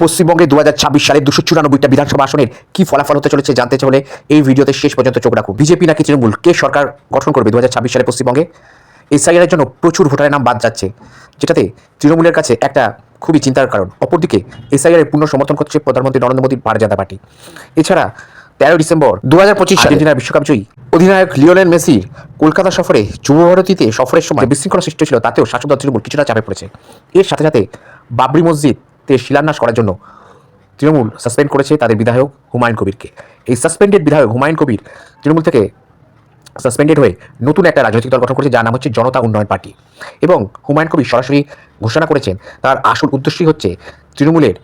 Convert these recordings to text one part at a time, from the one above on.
পশ্চিমবঙ্গে দু হাজার ছাব্বিশ সালে দুশো চুরানব্বইটা বিধানসভা আসনের কি ফলাফল হতে চলেছে জানতে চাইলে এই ভিডিওতে শেষ পর্যন্ত চোখ রাখুন। বিজেপি নাকি তৃণমূল? কে সরকার গঠন করবে দু হাজার ছাব্বিশ সালে পশ্চিমবঙ্গে? এসআইআর জন্য প্রচুর ভোটারের নাম বাদ যাচ্ছে যেটাতে তৃণমূলের কাছে একটা খুবই চিন্তার কারণ। অপরদিকে এসআইআর এর পূর্ণ সমর্থন করছে প্রধানমন্ত্রী নরেন্দ্র মোদীর ভারত জনতা পার্টি। এছাড়া তেরো ডিসেম্বর দু হাজার পঁচিশ আর্জেন্টিনার বিশ্বকাপ জয়ী অধিনায়ক লিওনেল মেসির কলকাতা সফরে যুবভারতীতে সফরের সময় বিশৃঙ্খলা সৃষ্টি ছিল তাতেও শাসক দল তৃণমূল কিছুটা চাপে পড়েছে। এর সাথে সাথে বাবরি মসজিদে শিলান্যাস করার জন্য তৃণমূল সাসপেন্ড করেছে তাদের বিধায়ক হুমায়ুন কবিরকে। এই সাসপেন্ডেড বিধায়ক হুমায়ুন কবির তৃণমূল থেকে সাসপেন্ডেড হয়ে নতুন একটা রাজনৈতিক দল গঠন করেছে, যার নাম হচ্ছে জনতা উন্নয়ন পার্টি। এবং হুমায়ুন কবির সরাসরি ঘোষণা করেছেন, তার আসল উদ্দেশ্যই হচ্ছে তৃণমূলের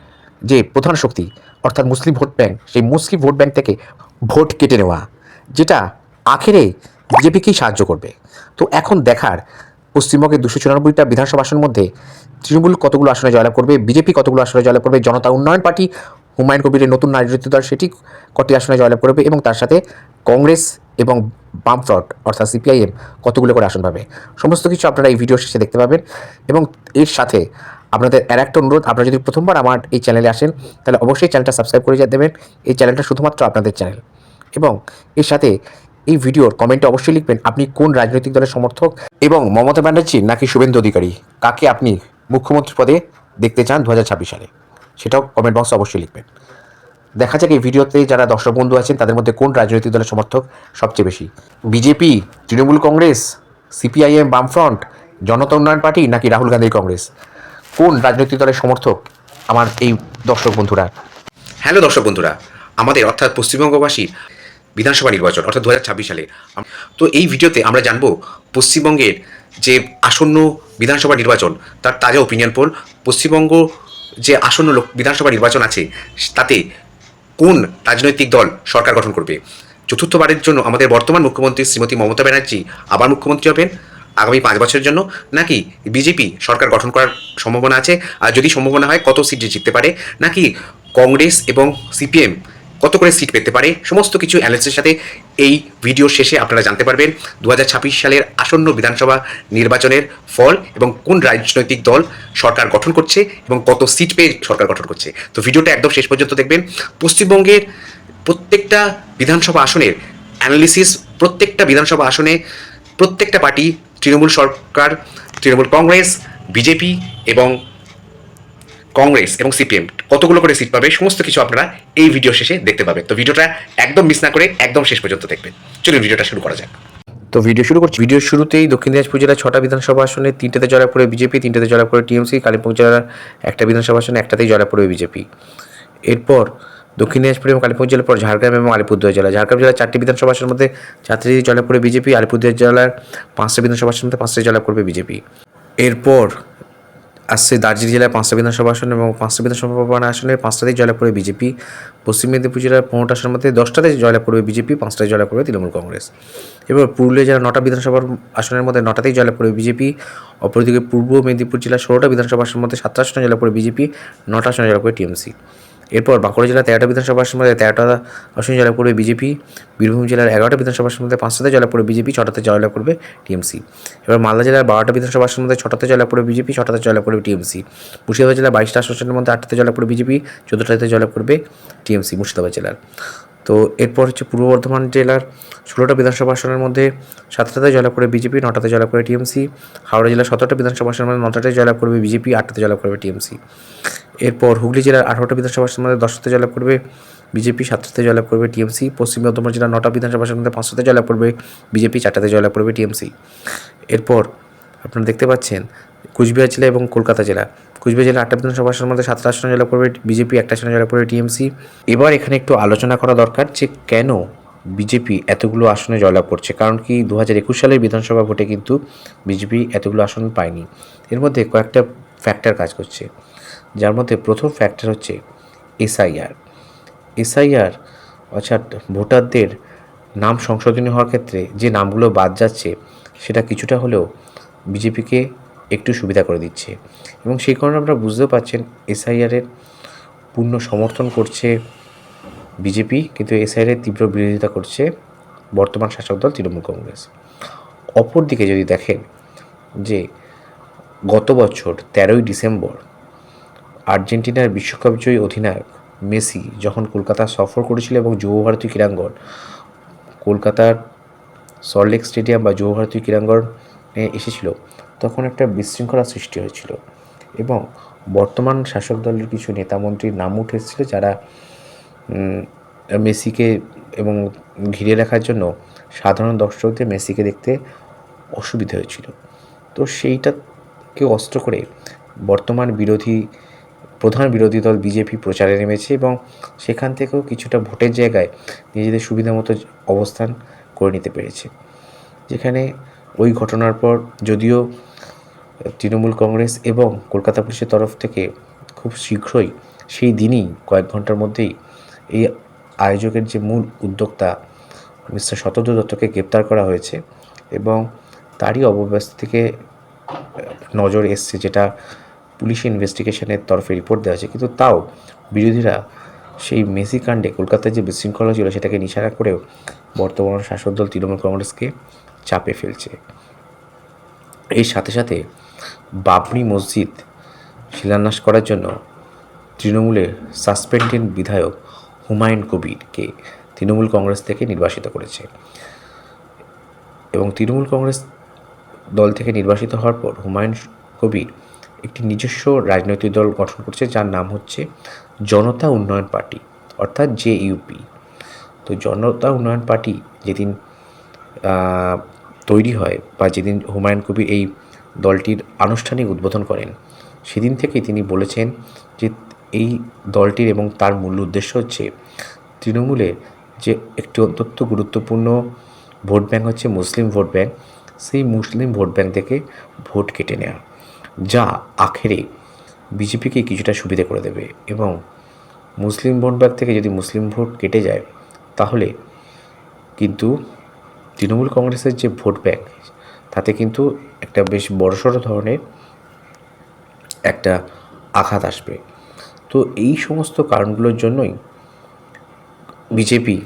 যে প্রধান শক্তি, অর্থাৎ মুসলিম ভোট ব্যাংক, সেই মুসলিম ভোট ব্যাংক থেকে ভোট কেটে নেওয়া, যেটা আখেরে বিজেপিকেই সাহায্য করবে। তো এখন দেখার পশ্চিমবঙ্গের দুশো চুরানব্বইটা বিধানসভা আসনের মধ্যে তৃণমূল কতগুলো আসনে জয়লাভ করবে, বিজেপি কতগুলো আসনে জয়লাভ করবে, জনতা উন্নয়ন পার্টি, হুমায়ুন কবিরের নতুন রাজনৈতিক দল, সেটি কটি আসনে জয়লাভ করবে এবং তার সাথে কংগ্রেস এবং বামফ্রন্ট অর্থাৎ সিপিআইএম কতগুলো করে আসন পাবে। সমস্ত কিছু আপনারা এই ভিডিও শেষে দেখতে পাবেন এবং এর সাথে আপনাদের আর একটা অনুরোধ, আপনারা যদি প্রথমবার আমার এই চ্যানেলে আসেন, তাহলে অবশ্যই চ্যানেলটা সাবস্ক্রাইব করে দেবেন। এই চ্যানেলটা শুধুমাত্র আপনাদের চ্যানেল এবং এর সাথে এই ভিডিওর কমেন্টে অবশ্যই লিখবেন, আপনি কোন রাজনৈতিক দলের সমর্থক এবং মমতা ব্যানার্জি নাকি শুভেন্দু অধিকারী? কাকে আপনি মুখ্যমন্ত্রী পদে দেখতে চান দু হাজার ছাব্বিশ সালে। সেটাও কমেন্ট বক্সে অবশ্যই লিখবেন। দেখা যাক এই ভিডিওতে যারা দর্শক বন্ধু আছেন, তাদের মধ্যে কোন রাজনৈতিক দলের সমর্থক সবচেয়ে বেশি? বিজেপি, তৃণমূল কংগ্রেস, সিপিআইএম বামফ্রন্ট, জনতা উন্নয়ন পার্টি নাকি রাহুল গান্ধীর কংগ্রেস? কোন রাজনৈতিক দলের সমর্থক আমার এই দর্শক বন্ধুরা? হ্যালো দর্শক বন্ধুরা, আমাদের অর্থাৎ পশ্চিমবঙ্গবাসী বিধানসভা নির্বাচন, অর্থাৎ দু হাজার ছাব্বিশ সালে। তো এই ভিডিওতে আমরা জানব পশ্চিমবঙ্গের যে আসন্ন বিধানসভা নির্বাচন, তার তাজা ওপিনিয়ন পোল পশ্চিমবঙ্গ যে আসন্ন লোক- বিধানসভা নির্বাচন আছে, তাতে কোন রাজনৈতিক দল সরকার গঠন করবে? চতুর্থবারের জন্য আমাদের বর্তমান মুখ্যমন্ত্রী শ্রীমতী মমতা ব্যানার্জি আবার মুখ্যমন্ত্রী হবেন আগামী পাঁচ বছরের জন্য, নাকি বিজেপি সরকার গঠন করার সম্ভাবনা আছে? আর যদি সম্ভাবনা হয়, কত সিট জিততে পারে? নাকি কংগ্রেস এবং সিপিএম কত করে সিট পেতে পারে, সমস্ত কিছু অ্যানালিসিসের সাথে এই ভিডিও শেষে আপনারা জানতে পারবেন দু হাজার ছাব্বিশ সালের আসন্ন বিধানসভা নির্বাচনের ফল এবং কোন রাজনৈতিক দল সরকার গঠন করছে এবং কত সিট পেয়ে সরকার গঠন করছে। তো ভিডিওটা একদম শেষ পর্যন্ত দেখবেন। পশ্চিমবঙ্গের প্রত্যেকটা বিধানসভা আসনের অ্যানালিসিস প্রত্যেকটা বিধানসভা আসনে প্রত্যেকটা পার্টি, তৃণমূল সরকার, তৃণমূল কংগ্রেস, বিজেপি এবং কংগ্রেস এবং সিপিএম কতগুলো করে সিট পাবে, সমস্ত কিছু আপনারা এই ভিডিও শেষে দেখতে পাবেন। তো ভিডিওটা একদম মিস না করে একদম শেষ পর্যন্ত দেখবেন। চলুন ভিডিওটা শুরু করা যাক। তো ভিডিও শুরু করছি। ভিডিও শুরুতেই দক্ষিণ দিনাজপুর জেলার ছটা বিধানসভা আসনে, তিনটাতে জয়লাভ করে বিজেপি, তিনটাতে জয়লাভ করে টিএমসি কালিম্পং জেলার একটা বিধানসভা আসনে, একটাতেই জয়লাভ করবে বিজেপি। এরপর দক্ষিণ দিনাজপুর এবং কালিম্পং জেলার পর ঝাড়গ্রাম এবং আলিপুরদুয়ার জেলা। ঝাড়গ্রাম জেলার চারটি বিধানসভা আসনের মধ্যে চারটি জয়লাভ করে বিজেপি, আলিপুরদুয়ার জেলার পাঁচটা বিধানসভা আসনের মধ্যে পাঁচটাই জয়লাভ করবে বিজেপি। এরপর আসছে দার্জিলিং জেলায় পাঁচটা বিধানসভা আসন এবং পাঁচটা বিধানসভা আসনে পাঁচটাতেই জয়লাভ করবে বিজেপি। পশ্চিম মেদিনীপুর জেলার পনেরোটা আসনের মধ্যে দশটাতে জয়লাভ করবে বিজেপি পাঁচটায় জয়লাভ করবে তৃণমূল কংগ্রেস। এবার পুরুলিয়া জেলার নটা বিধানসভার আসনের মধ্যে নটাতেই জয়লাভ করবে বিজেপি, অপরদিকে পূর্ব মেদিনীপুর জেলার ষোলোটা বিধানসভা আসনের মধ্যে সাতটা আসনে জয়লাভ করবে বিজেপি, নটা আসনে জয়লাভ করবে টিএমসি। এরপর বাঁকুড়া জেলার তেরোটা বিধানসভা আসনের মধ্যে তেরোটা আসনে জয়লাভ করবে বিজেপি, বীরভূম জেলার এগারোটা বিধানসভা আসনের মধ্যে পাঁচটাতে জয়লাভ করবে বিজেপি, ছটাতে জয়লাভ করবে টিএমসি। এবার মালদা জেলার বারোটা বিধানসভা আসনের মধ্যে ছটাতে জয়লাভ করবে বিজেপি, ছটাতে জয়লাভ করবে টিএমসি। মুর্শিদাবাদ জেলার বাইশটা আসনের মধ্যে আটটাতে জয়লাভ করবে বিজেপি, চৌদ্দটাতে জয়লাভ করবে টিএমসি, মুর্শিদাবাদ জেলার। তো এরপর হচ্ছে পূর্ব বর্ধমান জেলার ষোলোটা বিধানসভা আসনের মধ্যে সাতটাতে জয়লাভ করে বিজেপি, নটাতে জয়লাভ করে টিএমসি। হাওড়া জেলার সতেরোটা বিধানসভা আসনের মধ্যে নটাতে জয়লাভ করবে বিজেপি, আটটাতে জয়লাভ করবে টিএমসি। এরপর হুগলি জেলার আঠারোটা বিধানসভা আসনের মধ্যে দশটাতে জয়লাভ করবে বিজেপি, সাতটাতে জয়লাভ করবে টিএমসি। পশ্চিম বর্ধমান জেলার নটা বিধানসভা আসনের মধ্যে পাঁচটাতে জয়লাভ করবে বিজেপি, চারটাতে জয়লাভ করবে টিএমসি। এরপর আপনারা দেখতে পাচ্ছেন কুচবিহার জেলা এবং কলকাতা জেলা। কুচবিহার জেলা আটটা বিধানসভা আসনের মধ্যে সাতটা আসনে জয়লাভ করবে বিজেপি, একটা আসনে জয়লাভ করবে টিএমসি। এবার এখানে একটু আলোচনা করা দরকার যে কেন বিজেপি এতগুলো আসনে জয়লাভ করছে? কারণ কি দু হাজার একুশ সালের বিধানসভা ভোটে কিন্তু বিজেপি এতগুলো আসন পায়নি। এর মধ্যে কয়েকটা ফ্যাক্টর কাজ করছে। যার মধ্যে প্রথম ফ্যাক্টর হচ্ছে এসআইআর। এসআইআর, অর্থাৎ ভোটারদের নাম সংশোধনী হওয়ার ক্ষেত্রে যে নামগুলো বাদ যাচ্ছে, সেটা কিছুটা হলেও বিজেপিকে একটু সুবিধা করে দিচ্ছে। এবং সেই কারণে আপনারা বুঝতেও পারছেন এসআইআরের পূর্ণ সমর্থন করছে বিজেপি, কিন্তু এসআইআরের তীব্র বিরোধিতা করছে বর্তমান শাসক দল তৃণমূল কংগ্রেস। অপরদিকে যদি দেখেন যে গত বছর তেরোই ডিসেম্বর আর্জেন্টিনার বিশ্বকাপ জয়ী অধিনায়ক মেসি যখন কলকাতা সফর করেছিল এবং যুবভারতী ক্রীড়াঙ্গন, কলকাতার সল্টলেক স্টেডিয়াম বা যুবভারতী ক্রীড়াঙ্গনে এসেছিল তখন একটা বিশৃঙ্খলা সৃষ্টি হয়েছিল এবং বর্তমান শাসক দলের কিছু নেতামন্ত্রীর নাম উঠে এসেছিল যারা মেসিকে এবং ঘিরে রাখার জন্য সাধারণ দর্শকদের মেসিকে দেখতে অসুবিধা হয়েছিল। তো সেইটাকে অস্ত্র করে বর্তমান বিরোধী, প্রধান বিরোধী দল বিজেপি প্রচারে নেমেছে এবং সেখান থেকেও কিছুটা ভোটের জায়গায় নিজেদের সুবিধা মতো অবস্থান করে নিতে পেরেছে। যেখানে ওই ঘটনার পর যদিও তৃণমূল কংগ্রেস এবং কলকাতা পুলিশের তরফ থেকে খুব শীঘ্রই সেই দিনই কয়েক ঘণ্টার মধ্যেই এই আয়োজকের যে মূল উদ্যোক্তা মিস্টার শতদ্র দত্তকে গ্রেপ্তার করা হয়েছে এবং তারই অব্যবস্থা থেকে নজর এসছে যেটা পুলিশ ইনভেস্টিগেশনের তরফে রিপোর্ট দেওয়া হয়েছে। কিন্তু তাও বিরোধীরা সেই মেসি কাণ্ডে কলকাতায় যে বিশৃঙ্খলা ছিল সেটাকে নিশানা করেও বর্তমান শাসক দল তৃণমূল কংগ্রেসকে চাপে ফেলছে। এর সাথে সাথে বাবরি মসজিদ শিলান্যাস করার জন্য তৃণমূলের সাসপেন্ডেড বিধায়ক হুমায়ুন কবিরকে তৃণমূল কংগ্রেস থেকে নির্বাসিত করেছে। এবং তৃণমূল কংগ্রেস দল থেকে নির্বাসিত হওয়ার পর হুমায়ুন কবির একটি নিজস্ব রাজনৈতিক দল গঠন করছে, যার নাম হচ্ছে জনতা উন্নয়ন পার্টি, অর্থাৎ জে ইউপি তো জনতা উন্নয়ন পার্টি যেদিন তৈরি হয় বা যেদিন হুমায়ুন কবির এই দলটির আনুষ্ঠানিক উদ্বোধন করেন। সেদিন থেকেই তিনি বলেছেন যে এই দলটির এবং তার মূল উদ্দেশ্য হচ্ছে তৃণমূলের যে একটি অত্যন্ত গুরুত্বপূর্ণ ভোট ব্যাংক হচ্ছে মুসলিম ভোট ব্যাংক, সেই মুসলিম ভোট ব্যাংক থেকে ভোট কেটে নেওয়া যা আখেরে বিজেপিকে কিছুটা সুবিধে করে দেবে এবং মুসলিম ভোট ব্যাংক থেকে যদি মুসলিম ভোট কেটে যায়, তাহলে কিন্তু তৃণমূল কংগ্রেসের যে ভোট ব্যাংক তাতে কিন্তু একটা বেশ বড়সড় ধরনের একটা আঘাত আসবে। তো এই সমস্ত কারণগুলোর জন্যই বিজেপি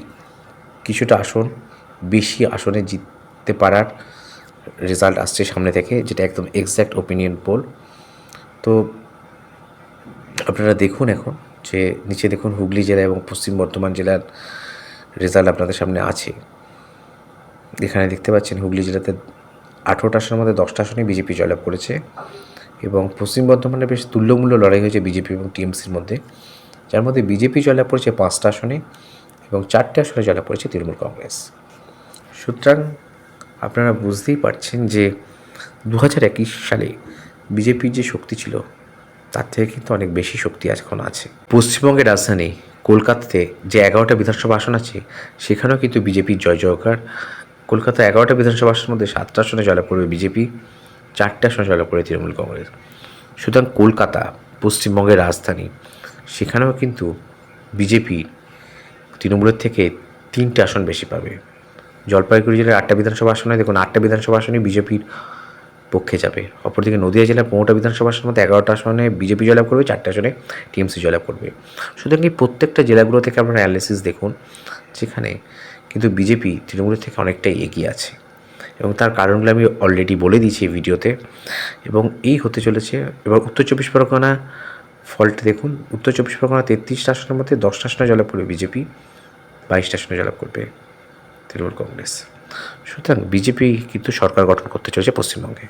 কিছুটা আসন, বেশি আসনে জিততে পারার রেজাল্ট আসছে সামনে থেকে, যেটা একদম এক্স্যাক্ট ওপিনিয়ন পোল তো আপনারা দেখুন এখন যে নিচে দেখুন হুগলি জেলা এবং পশ্চিম বর্ধমান জেলার রেজাল্ট আপনাদের সামনে আছে। এখানে দেখতে পাচ্ছেন হুগলি জেলাতে আঠেরোটা আসনের মধ্যে দশটা আসনে বিজেপি জয়লাভ করেছে এবং পশ্চিম বর্ধমানে বেশ তুল্যমূল্য লড়াই হয়েছে বিজেপি এবং টিএমসির মধ্যে, যার মধ্যে বিজেপি জয়লাভ করেছে পাঁচটা আসনে এবং চারটে আসনে জয়লাভ করেছে তৃণমূল কংগ্রেস। সুতরাং আপনারা বুঝতেই পারছেন যে দু হাজার একুশ সালে বিজেপির যে শক্তি ছিল, তার থেকে কিন্তু অনেক বেশি শক্তি এখন আছে। পশ্চিমবঙ্গের রাজধানী কলকাতাতে যে এগারোটা বিধানসভা আসন আছে, সেখানেও কিন্তু বিজেপির জয় জয়কার কলকাতা এগারোটা বিধানসভা আসনের মধ্যে সাতটা আসনে জয়লাভ করবে বিজেপি, চারটে আসনে জয়লাভ করবে তৃণমূল কংগ্রেস। সুতরাং কলকাতা, পশ্চিমবঙ্গের রাজধানী, সেখানেও কিন্তু বিজেপি তৃণমূলের থেকে তিনটে আসন বেশি পাবে। জলপাইগুড়ি জেলার আটটা বিধানসভা আসনে দেখুন আটটা বিধানসভা আসনে বিজেপির পক্ষে যাবে। অপরদিকে নদিয়া জেলার পনেরোটা বিধানসভা আসনের মধ্যে এগারোটা আসনে বিজেপি জয়লাভ করবে, চারটে আসনে টিএমসি জয়লাভ করবে। সুতরাং এই প্রত্যেকটা জেলাগুলো থেকে আপনারা অ্যানালিসিস দেখুন, যেখানে কিন্তু বিজেপি তৃণমূলের থেকে অনেকটাই এগিয়ে আছে। এবং তার কারণগুলো আমি অলরেডি বলে দিয়েছি এই ভিডিওতে। এবং এই হতে চলেছে, এবার উত্তর চব্বিশ পরগনা ফল্ট দেখুন। উত্তর চব্বিশ পরগনা তেত্রিশটা আসনের মধ্যে দশটা আসনে জয়লাভ করবে বিজেপি বাইশটা আসনে জয়লাভ করবে তৃণমূল কংগ্রেস। সুতরাং বিজেপি কিন্তু সরকার গঠন করতে চলেছে পশ্চিমবঙ্গে।